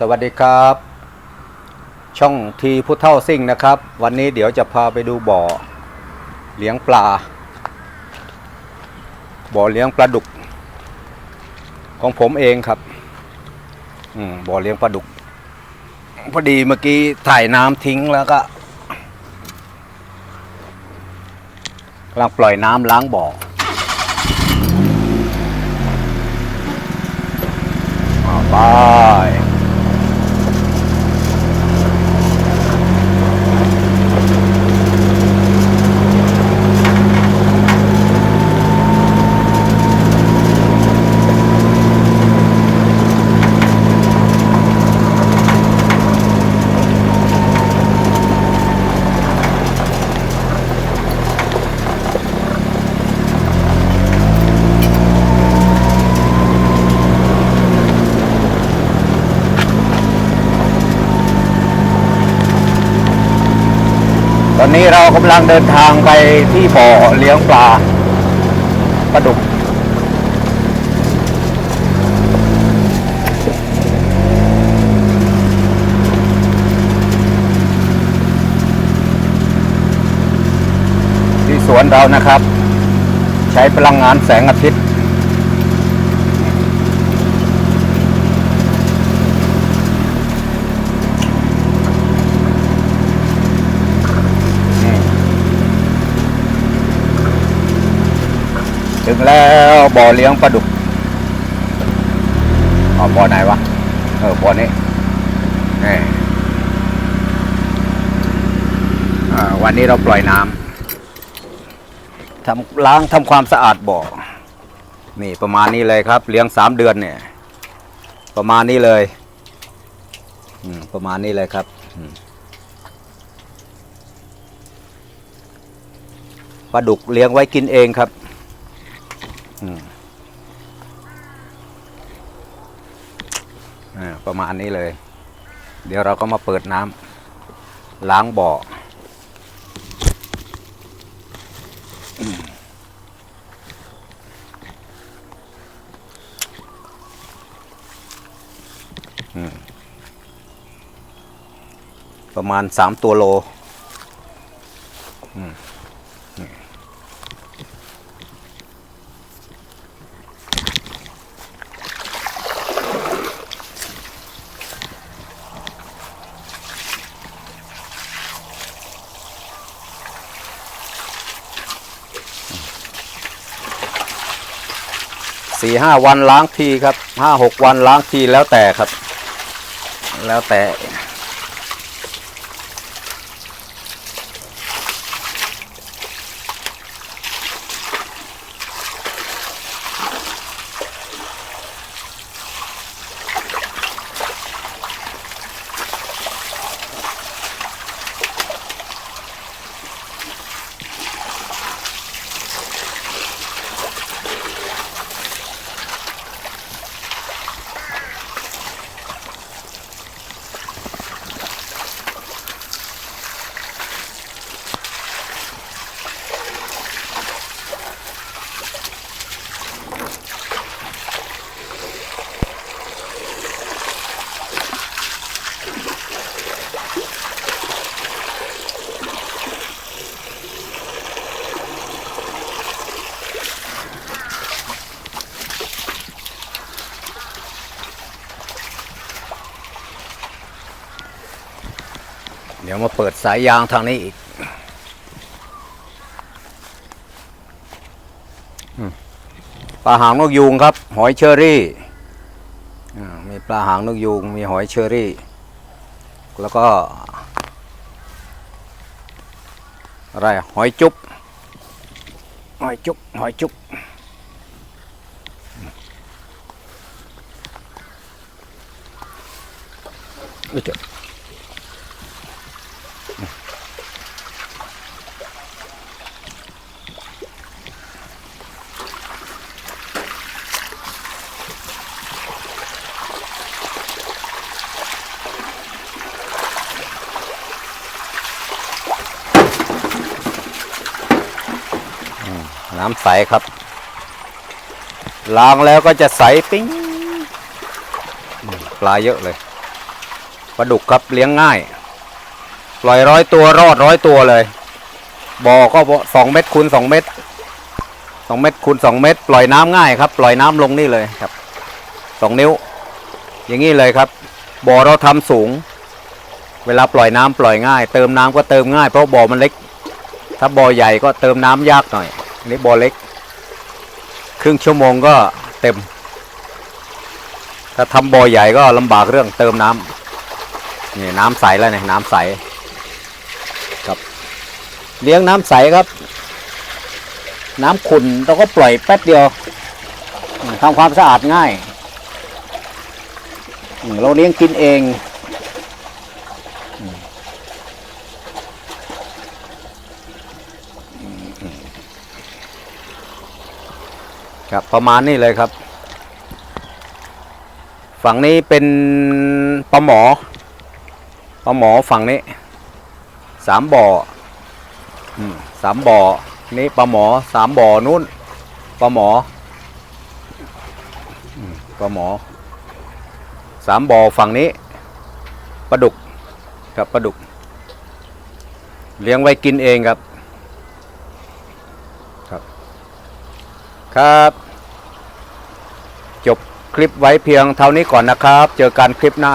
สวัสดีครับ ช่องทีพุทธเท่าซิ่งนะครับ วันนี้เดี๋ยวจะพาไปดูบ่อ เลี้ยงปลา บ่อเลี้ยงปลาดุก ของผมเองครับอืมบ่อเลี้ยงปลาดุก พอดีเมื่อกี้ถ่ายน้ำทิ้งแล้วก็กำลังปล่อยน้ำล้างบ่ออ่าไป นนี้เรากำลังเดินทางไปที่บ่อเลี้ยงปลาปลาดุก ที่สวนเรานะครับ ใช้พลังงานแสงอาทิตย์ ถึงแล้วบ่อเลี้ยงปลาดุกอ๋อบ่อไหนวะ เออ บ่อนี้นี่วันนี้เราปล่อยน้ำทำล้างทำความสะอาดบ่อ นี่ประมาณนี้เลยครับ เลี้ยงสามเดือนเนี่ย ประมาณนี้เลยประมาณนี้เลยครับปลาดุกเลี้ยงไว้กินเองครับ ประมาณนี้เลย เดี๋ยวเราก็มาเปิดน้ำล้างบ่อประมาณสามตัวโล สี่ห้าวันล้างทีครับห้าหกวันล้างทีแล้วแต่ครับ แล้วแต่ เดี๋ยวมาเปิดสายยางทางนี้อีกอืมปลาหางนกยูงครับ หอยเชอรี่อ่ามีปลาหางนกยูง มีหอยเชอรี่ แล้วก็ อะไรอะหอยจุ๊บหอยจุ๊บหอยจุ๊บอุ๊ น้ำใสครับ ล้างแล้วก็จะใสปิ้งปลาเยอะเลยปลาดุกครับเลี้ยงง่าย ปล่อยร้อยตัวรอดร้อยตัวเลยบ่อก็สองเมตรคูณสองเมตรสองเมตรคูณสองเมตร ปล่อยน้ำง่ายครับ ปล่อยน้ำลงนี่เลยครับสองนิ้ว อย่างนี้เลยครับ บ่อเราทำสูง เวลาปล่อยน้ำปล่อยง่าย เติมน้ำก็เติมง่ายเพราะบ่อมันเล็ก ถ้าบ่อใหญ่ก็เติมน้ำยากหน่อย อันนี้บ่อเล็ก ครึ่งชั่วโมงก็เต็ม ถ้าทำบ่อใหญ่ก็ลำบากเรื่องเติมน้ำนี่น้ำใสแล้วเนี่ยน้ำใสครับเลี้ยงน้ำใสครับ น้ำขุ่นเราก็ปล่อยแป๊บเดียวทำความสะอาดง่าย เราเลี้ยงกินเองอืมอืม ครับประมาณนี้เลยครับ ฝั่งนี้เป็นปลาหมอปลาหมอฝั่งนี้สามบ่อสามบ่อนี่ปลาหมอสามบ่อนู้นปลาหมอปลาหมอสามบ่อฝั่งนี้ปลาดุกครับปลาดุก เลี้ยงไว้กินเองครับ ครับ จบคลิปไว้เพียงเท่านี้ก่อนนะครับ เจอกันคลิปหน้า